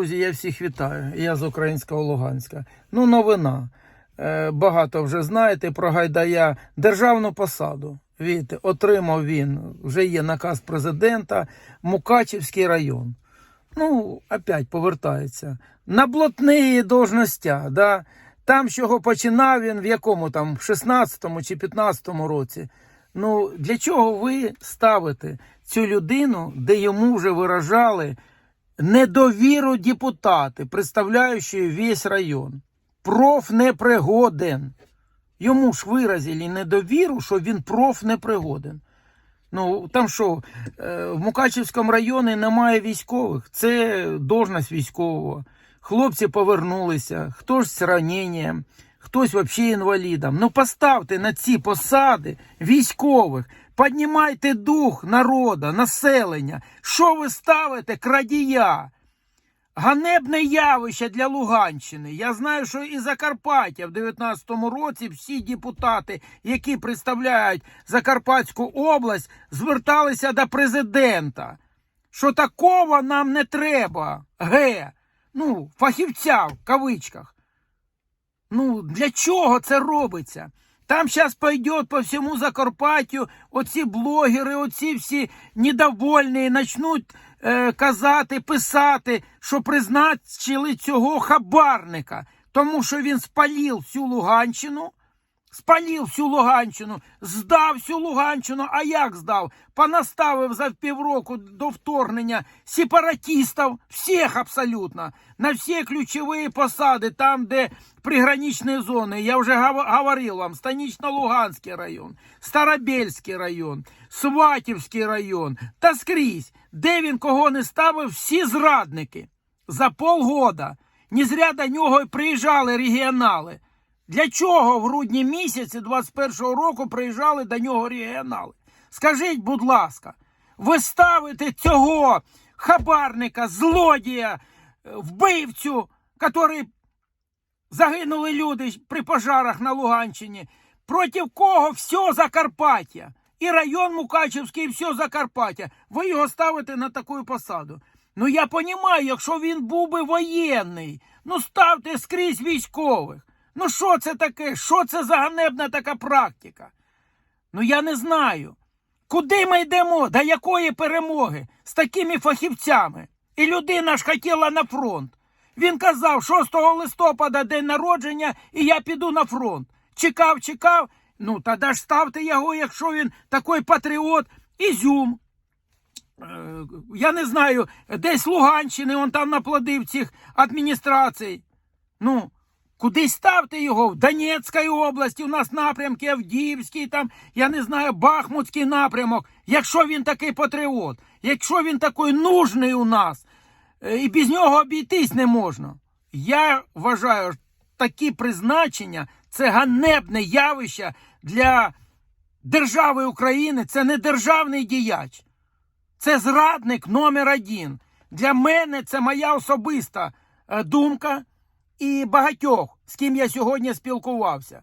Друзі, я всіх вітаю. Я з українського Луганська. Ну, новина. Е, Багато вже знаєте про Гайдая. Державну посаду. Видите, отримав він. Вже є наказ президента. Мукачівський район. Ну, опять повертається. На блатні должностя, да. Там, з чого починав він, в якому там, в 16-му чи 15-му році. Ну, для чого ви ставите цю людину, де йому вже виражали недовіру депутати, представляючи весь район? Проф непригоден. Йому ж виразили недовіру, що він проф непригоден. Ну, там що, е, в Мукачівському районі немає військових. Це должність військового. Хлопці повернулися, хтось з раненням, хтось взагалі інвалідом. Ну поставте на ці посади військових, піднімайте дух народу, населення. Що ви ставите крадія? Ганебне явище для Луганщини. Я знаю, що і Закарпаття в 19-му році всі депутати, які представляють Закарпатську область, зверталися до президента. Що такого нам не треба. Ге. Ну, фахівця в кавичках. Ну, для чого це робиться? Там сейчас пойдет по всьому Закарпаттю оці блогери, оці всі недовольні, почнуть е, казати, писати, що призначили цього хабарника, тому що він спалив всю Луганщину, спалив всю Луганщину, здав всю Луганщину. А як здав? Понаставив за півроку до вторгнення сепаратистів, всіх абсолютно, на всі ключові посади, там, де приграничні зони. Я вже говорив вам, Станично-Луганський район, Старобельський район, Сватівський район та скрізь, де він кого не ставив, всі зрадники за полгода. Не зря до нього й приїжджали регіонали. Для чого в грудні місяці 21-го року приїжджали до нього регіонали? Скажіть, будь ласка, ви ставите цього хабарника, злодія, е, вбивцю, який загинули люди при пожарах на Луганщині, проти кого все Закарпаття? І район Мукачівський, і все Закарпаття. Ви його ставите на таку посаду. Ну я розумію, якщо він був би воєнний, ну ставте скрізь військових. Ну що це таке? Що це за ганебна така практика? Ну я не знаю. Куди ми йдемо? До якої перемоги з такими фахівцями? І людина ж хотіла на фронт. Він казав, 6 листопада день народження, і я піду на фронт. Чекав, чекав. Ну, тоді ж ставте його, якщо він такий патріот, Ізюм. Е, Я не знаю, десь Луганщини, он там наплодив цих адміністрацій. Ну, куди ставте його? В Донецькій області у нас напрямки, Авдіївський, там, я не знаю, Бахмутський напрямок. Якщо він такий патріот, якщо він такий нужний у нас, е, і без нього обійтись не можна. Я вважаю, такі призначення це ганебне явище для держави України. Це не державний діяч. Це зрадник номер один. Для мене це моя особиста е, думка і багатьох, з ким я сьогодні спілкувався.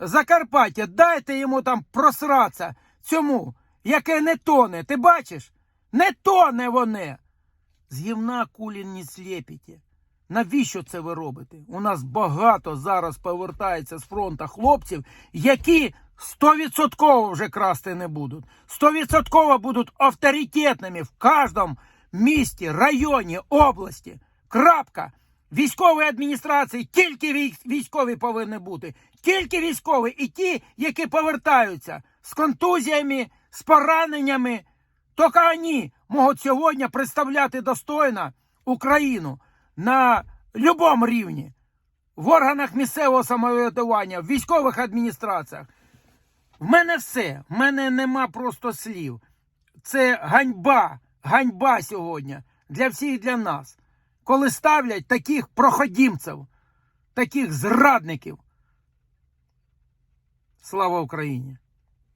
Закарпаття, дайте йому там просратися цьому, яке не тоне. Ти бачиш? Не тоне воне. З гівна кулі не сліпите. Навіщо це ви робите? У нас багато зараз повертається з фронту хлопців, які стовідсотково вже красти не будуть. Стовідсотково будуть авторитетними в кожному місті, районі, області. Крапка. Військової адміністрації тільки військові повинні бути. Тільки військові і ті, які повертаються з контузіями, з пораненнями. Тільки вони можуть сьогодні представляти достойно Україну на будь-якому рівні. В органах місцевого самоврядування, в військових адміністраціях. В мене все. В мене нема просто слів. Це ганьба, ганьба сьогодні для всіх і для нас. Коли ставлять таких проходімців, таких зрадників. Слава Україні!